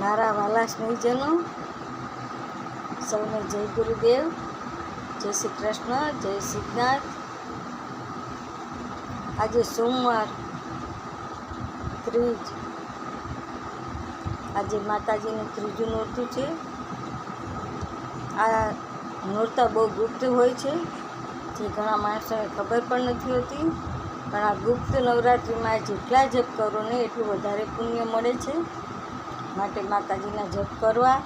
મારા વાલા સ્નેહીજનો, સૌને જય ગુરુદેવ, જય શ્રી કૃષ્ણ, જય સિદ્ધાર્થ આજે સોમવાર ત્રીજ, આજે માતાજીનું ત્રીજું નોરતું છે. આ નોરતા બહુ ગુપ્ત હોય છે, જે ઘણા માણસોને ખબર પણ નથી હોતી. પણ આ ગુપ્ત નવરાત્રિમાં જેટલા જપ કરો ને એટલું વધારે પુણ્ય મળે છે. માટે માતાજીના જપ કરવા.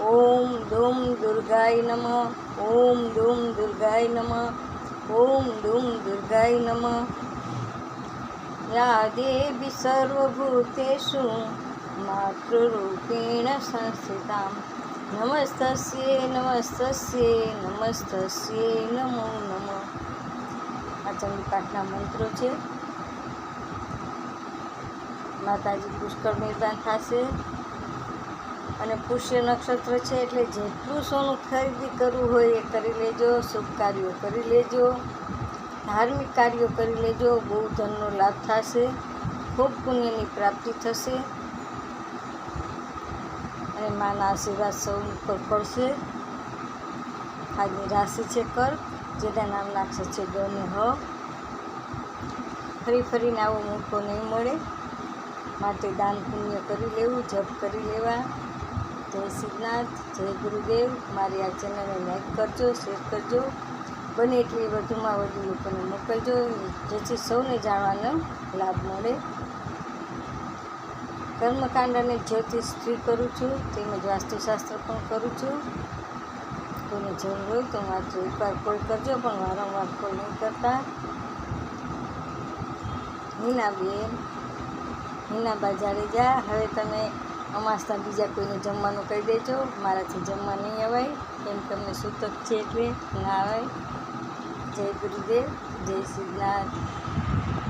ઓમ દુમ દુર્ગાય નમઃ. ઓમ દુમ દુર્ગાય નમઃ. ઓમ દુમ દુર્ગાય નમઃ. યા દેવી સર્વભૂતેષુ માતૃરૂપેણ સંસ્થિતા નમસ્તસ્યે નમસ્તસ્યે નમસ્તસ્યે નમો નમઃ. આ ચંડીપાઠના મંત્રો છે. માતાજી પુષ્કળ મહેરબાન થશે. અને પુષ્ય નક્ષત્ર છે એટલે જેટલું સોનું ખરીદી કરવું હોય એ કરી લેજો, શુભ કાર્યો કરી લેજો, ધાર્મિક કાર્યો કરી લેજો, બહુ ધનનો લાભ થશે, ખૂબ પુણ્યની પ્રાપ્તિ થશે. અને માના આશીર્વાદ સૌ ઉપર પડશે. આજની રાશિ છે કર્ક, જેના નામના અક્ષર છે અને હ. ફરી ફરીને આવો મોકો નહીં મળે. માટે દાન પુણ્ય કરી લેવું, જપ કરી લેવા. જય સિદ્ધનાથ, જય ગુરુદેવ. મારી આ ચેનલને લાઈક કરજો શેર કરજો. બને એટલી વધુમાં વધુ લોકોને મોકલજો. જેથી સૌને જાણવાનો લાભ મળે. કર્મકાંડ અને જ્યોતિષથી કરું છું, તેમજ વાસ્તુશાસ્ત્ર પણ કરું છું. કોઈને જરૂર હોય તો માત્ર એકવાર કોલ કરજો, પણ વારંવાર કોલ નહીં કરતા. હિનાબેન હિનાબા જાડેજા હવે તમે અમાસના બીજા કોઈને જમવાનું કહી દેજો. મારાથી જમવા નહીં અવાય. કેમ તમને સૂતક છે એટલે ના અવાય. જય ગુરુદેવ. જય સિદ્ધનાથ